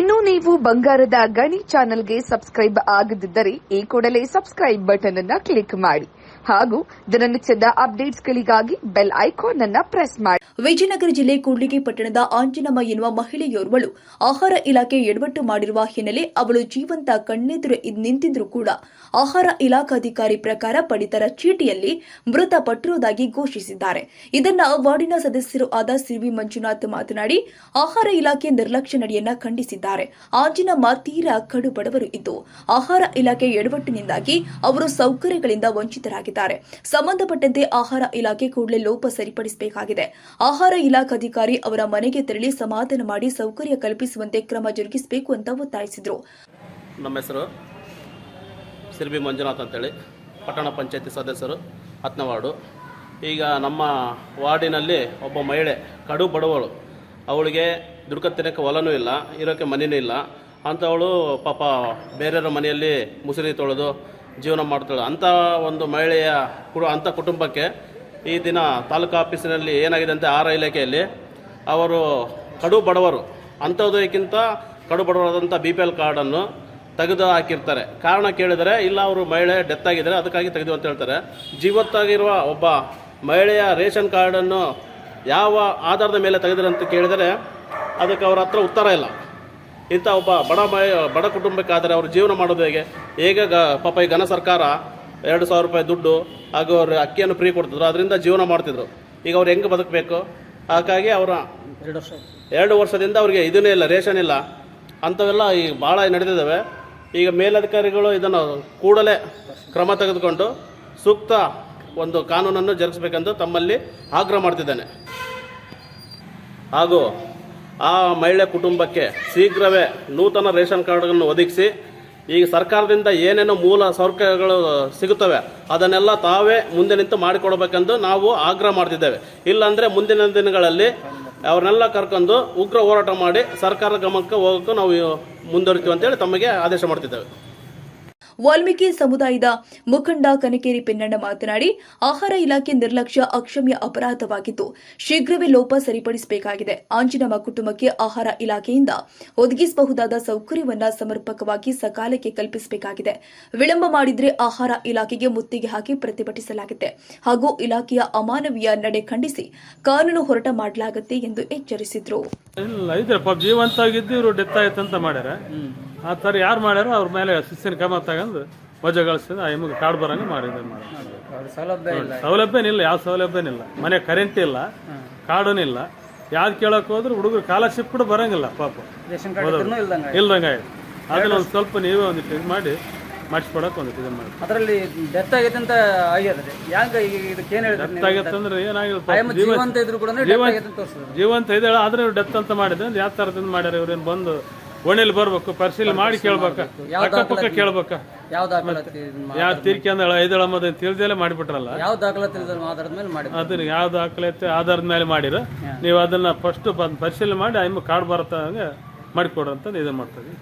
ಇನ್ನು ನೀವು ಬಂಗಾರದ ಗಣಿ ಚಾನೆಲ್ಗೆ ಸಬ್ಸ್ಕ್ರೈಬ್ ಆಗದಿದ್ದರೆ ಈ ಕೂಡಲೇ ಸಬ್ಸ್ಕ್ರೈಬ್ ಬಟನ್ ಅನ್ನ ಕ್ಲಿಕ್ ಮಾಡಿ ಹಾಗೂ ದಿನನಿತ್ಯದ ಅಪ್ಡೇಟ್ಸ್ಗಳಿಗಾಗಿ ಬೆಲ್ ಐಕಾನ್ ಅನ್ನ ಪ್ರೆಸ್ ಮಾಡಿ. ವಿಜಯನಗರ ಜಿಲ್ಲೆ ಕೂಡ್ಲಿಗಿ ಪಟ್ಟಣದ ಆಂಜನಮ್ಮ ಎನ್ನುವ ಮಹಿಳೆಯೋರ್ವಳು ಆಹಾರ ಇಲಾಖೆ ಎಡವಟ್ಟು ಮಾಡಿರುವ ಹಿನ್ನೆಲೆ ಅವಳು ಜೀವಂತ ಕಣ್ಣೆದುರು ನಿಂತಿದ್ರು ಕೂಡ ಆಹಾರ ಇಲಾಖಾಧಿಕಾರಿ ಪ್ರಕಾರ ಪಡಿತರ ಚೀಟಿಯಲ್ಲಿ ಮೃತಪಟ್ಟಿರುವುದಾಗಿ ಘೋಷಿಸಿದ್ದಾರೆ. ಇದನ್ನ ವಾರ್ಡಿನ ಸದಸ್ಯರು ಆದ ಸಿವಿ ಮಂಜುನಾಥ್ ಮಾತನಾಡಿ, ಆಹಾರ ಇಲಾಖೆ ನಿರ್ಲಕ್ಷ್ಯ ನಡೆಯನ್ನ ಖಂಡಿಸಿದ್ದಾರೆ. ಆಂಜನಮ್ಮ ತೀರಾ ಕಡು ಬಡವರು ಇದ್ದು ಆಹಾರ ಇಲಾಖೆ ಎಡವಟ್ಟಿನಿಂದಾಗಿ ಅವರು ಸೌಕರ್ಯಗಳಿಂದ ವಂಚಿತರಾಗಿದ್ದಾರೆ. ಸಂಬಂಧಪಟ್ಟಂತೆ ಆಹಾರ ಇಲಾಖೆ ಕೂಡಲೇ ಲೋಪ ಸರಿಪಡಿಸಬೇಕಾಗಿದೆ. ಆಹಾರ ಇಲಾಖಾಧಿಕಾರಿ ಅವರ ಮನೆಗೆ ತೆರಳಿ ಸಮಾಧಾನ ಮಾಡಿ ಸೌಕರ್ಯ ಕಲ್ಪಿಸುವಂತೆ ಕ್ರಮ ಜರುಗಿಸಬೇಕು ಅಂತ ಒತ್ತಾಯಿಸಿದರು. ನಮ್ಮ ಹೆಸರು ಸಿರ್ಬಿ ಮಂಜುನಾಥ್ ಅಂತೇಳಿ, ಪಟ್ಟಣ ಪಂಚಾಯತಿ ಸದಸ್ಯರು ಹತ್ತನೇ ವಾರ್ಡು ಈಗ ನಮ್ಮ ವಾರ್ಡಿನಲ್ಲಿ ಒಬ್ಬ ಮಹಿಳೆ ಕಡು ಬಡವಳು. ಅವಳಿಗೆ ದುಡ್ಕ ತಿನ್ನೋಕ್ಕೆ ಹೊಲನೂ ಇಲ್ಲ ಇರೋಕ್ಕೆ ಮನೆಯೂ ಇಲ್ಲ. ಅಂಥವಳು ಪಾಪ ಬೇರೆಯವ್ರ ಮನೆಯಲ್ಲಿ ಮುಸುರಿ ತೊಳೆದು ಜೀವನ ಮಾಡ್ತಾಳೆ. ಅಂಥ ಒಂದು ಮಹಿಳೆಯ ಕು ಅಂಥ ಕುಟುಂಬಕ್ಕೆ ಈ ದಿನ ತಾಲೂಕು ಆಫೀಸಿನಲ್ಲಿ ಏನಾಗಿದೆ ಅಂತ ಆಹಾರ ಇಲಾಖೆಯಲ್ಲಿ ಅವರು ಕಡು ಬಡವರು. ಅಂಥದಕ್ಕಿಂತ ಕಡು ಬಡವರಾದಂಥ ಬಿ ಪಿ ಎಲ್ ಕಾರ್ಡನ್ನು ತೆಗೆದು ಹಾಕಿರ್ತಾರೆ. ಕಾರಣ ಕೇಳಿದರೆ, ಇಲ್ಲ ಅವರು ಮಹಿಳೆ ಡೆತ್ ಆಗಿದ್ದಾರೆ, ಅದಕ್ಕಾಗಿ ತೆಗೆದು ಅಂತ ಹೇಳ್ತಾರೆ. ಜೀವತ್ತಾಗಿರುವ ಒಬ್ಬ ಮಹಿಳೆಯ ರೇಷನ್ ಕಾರ್ಡನ್ನು ಯಾವ ಆಧಾರದ ಮೇಲೆ ತೆಗೆದರು ಅಂತ ಕೇಳಿದರೆ ಅದಕ್ಕೆ ಅವ್ರ ಹತ್ರ ಉತ್ತರ ಇಲ್ಲ. ಇಂಥ ಒಬ್ಬ ಬಡ ಮ ಬಡ ಕುಟುಂಬಕ್ಕಾದರೆ ಅವರು ಜೀವನ ಮಾಡೋದು ಹೇಗೆ? ಹೇಗೆ ಗ ಪಾಪ ಈ ಘನ ಸರ್ಕಾರ ಎರಡು ಸಾವಿರ ರೂಪಾಯಿ ದುಡ್ಡು ಹಾಗೂ ಅವ್ರ ಅಕ್ಕಿಯನ್ನು ಫ್ರೀ ಕೊಡ್ತಿದ್ರು. ಅದರಿಂದ ಜೀವನ ಮಾಡ್ತಿದ್ರು. ಈಗ ಅವ್ರು ಹೆಂಗೆ ಬದುಕಬೇಕು? ಹಾಗಾಗಿ ಅವರ ಎರಡು ವರ್ಷದಿಂದ ಅವ್ರಿಗೆ ಇದನ್ನೇ ಇಲ್ಲ ರೇಷನ್ ಇಲ್ಲ. ಅಂಥವೆಲ್ಲ ಈ ಭಾಳ ನಡೆದಿದ್ದಾವೆ. ಈಗ ಮೇಲಧಿಕಾರಿಗಳು ಇದನ್ನು ಕೂಡಲೇ ಕ್ರಮ ತೆಗೆದುಕೊಂಡು ಸೂಕ್ತ ಒಂದು ಕಾನೂನನ್ನು ಜರುಗಿಸಬೇಕೆಂದು ತಮ್ಮಲ್ಲಿ ಆಗ್ರಹ ಮಾಡ್ತಿದ್ದೇನೆ. ಹಾಗೂ ಆ ಮಹಿಳೆ ಕುಟುಂಬಕ್ಕೆ ಶೀಘ್ರವೇ ನೂತನ ರೇಷನ್ ಕಾರ್ಡನ್ನು ಒದಗಿಸಿ, ಈಗ ಸರ್ಕಾರದಿಂದ ಏನೇನು ಮೂಲ ಸೌಕರ್ಯಗಳು ಸಿಗುತ್ತವೆ, ಅದನ್ನೆಲ್ಲ ತಾವೇ ಮುಂದೆ ನಿಂತು ಮಾಡಿಕೊಡ್ಬೇಕೆಂದು ನಾವು ಆಗ್ರಹ ಮಾಡ್ತಿದ್ದೇವೆ. ಇಲ್ಲಾಂದರೆ ಮುಂದಿನ ದಿನಗಳಲ್ಲಿ ಅವ್ರನ್ನೆಲ್ಲ ಕರ್ಕೊಂಡು ಉಗ್ರ ಹೋರಾಟ ಮಾಡಿ ಸರ್ಕಾರದ ಗಮನಕ್ಕೆ ಹೋಗೋಕ್ಕೂ ನಾವು ಮುಂದುವರಿತೀವಿ ಅಂತೇಳಿ ತಮಗೆ ಆದೇಶ ಮಾಡ್ತಿದ್ದೇವೆ. ವಾಲ್ಮೀಕಿ ಸಮುದಾಯದ ಮುಖಂಡ ಕನಕೇರಿ ಪೆನ್ನಣ್ಣ ಮಾತನಾಡಿ ಆಹಾರ ಇಲಾಖೆ ನಿರ್ಲಕ್ಷ್ಯ ಅಕ್ಷಮ್ಯ ಅಪರಾಧವಾಗಿದ್ದು ಶೀಘ್ರವೇ ಲೋಪ ಸರಿಪಡಿಸಬೇಕಾಗಿದೆ. ಆಂಜಿನಮ್ಮ ಕುಟುಂಬಕ್ಕೆ ಆಹಾರ ಇಲಾಖೆಯಿಂದ ಒದಗಿಸಬಹುದಾದ ಸೌಕರ್ಯವನ್ನ ಸಮರ್ಪಕವಾಗಿ ಸಕಾಲಕ್ಕೆ ಕಲ್ಪಿಸಬೇಕಾಗಿದೆ. ವಿಳಂಬ ಮಾಡಿದ್ರೆ ಆಹಾರ ಇಲಾಖೆಗೆ ಮುತ್ತಿಗೆ ಹಾಕಿ ಪ್ರತಿಭಟಿಸಲಾಗಿದೆ ಹಾಗೂ ಇಲಾಖೆಯ ಅಮಾನವೀಯ ನಡೆ ಖಂಡಿಸಿ ಕಾನೂನು ಹೊರಟ ಮಾಡಲಾಗುತ್ತೆ ಎಂದು ಎಚ್ಚರಿಸಿದರು. ಡೆತ್ ಆ ಥರ ಯಾರು ಮಾಡ್ಯಾರೋ ಅವ್ರ ಮೇಲೆ ಶಿಸ್ತಿನ ಕ್ರಮ ತಗೊಂಡು ವಜಾಗೊಳಿಸಿದ ಆ ಹಿಮಗೆ ಕಾಡು ಬರಂಗೆ ಮಾಡಿದ್ದೆ ಸೌಲಭ್ಯ ಇಲ್ಲ ಸೌಲಭ್ಯನಿಲ್ಲ ಯಾವ ಸೌಲಭ್ಯನಿಲ್ಲ ಮನೆ ಕರೆಂಟ್ ಇಲ್ಲ ಕಾಡೂನು ಇಲ್ಲ. ಯಾವ್ದು ಕೇಳಕ್ ಹೋದ್ರೆ ಹುಡುಗರು ಕಾಲರ್ಶಿಪ್ ಕೂಡ ಬರಂಗಿಲ್ಲ ಪಾಪ. ಇಲ್ದಂಗ ಅದನ್ನ ಒಂದು ಸ್ವಲ್ಪ ನೀವೇ ಒಂದು ಇದು ಮಾಡಿ ಮಾಡಿಸ್ಕೊಡಕ್ಕೆ ಒಂದ್ ಇದನ್ನ ಮಾಡಿ. ಅದರಲ್ಲಿ ಡೆತ್ ಆಗೈತೆ ಅಂತ ಆಗ್ಯದ್ರಿ ಯಾಕ ಈಗ ಇದಕ್ಕೆ ಏನ್ ಹೇಳಿದ್ರಿ ನೀವು? ಗೊತ್ತಾಗತ್ತಂದ್ರೆ ಏನಾಗಿಲ್ಲ ಜೀವಂತ ಇದ್ರು ಕೂಡ ಡೆತ್ ಆಗೈತೆ ಜೀವಂತ ಇದ್ದಾಳೆ ಆದ್ರೆ ಡೆತ್ ಅಂತ ಮಾಡಿದ್ರೆ ಯಾವ ತರದಿಂದ ಮಾಡ್ಯಾರ? ಇವ್ರೇನು ಬಂದು ಓಣಿಲಿ ಬರ್ಬೇಕು ಪರಿಶೀಲನೆ ಮಾಡಿ ಕೇಳ್ಬೇಕ? ಅಕ್ಕಪಕ್ಕ ಕೇಳ್ಬೇಕ? ಯಾವ ದಾಖಲಾತಿ ಇದನ್ನ ಯಾವ ತೀರ್ಕೆ ಅಂದಳ ಐದಳ ಮದ ತಿಳಿದೆಲ್ಲ ಮಾಡಿಬಿಟ್ರಲ್ಲ? ಯಾವ ದಾಖಲಾತಿ ಇಲ್ದ್ರ ಆಧಾರದ ಮೇಲೆ ಮಾಡಿ ಅದನ್ನ ಯಾವ ದಾಖಲಾತಿ ಆಧಾರದ ಮೇಲೆ ಮಾಡಿರ. ನೀವು ಅದನ್ನ ಫಸ್ಟ್ ಪರಿಶೀಲನೆ ಮಾಡಿ ಆಯ್ಮ ಕಾರ್ಡ್ ಬರತ್ತ ಹಂಗೆ ಮಾಡಿಕೊಡ್ರಿ ಅಂತ ಇದು ಮಾಡ್ತೀವಿ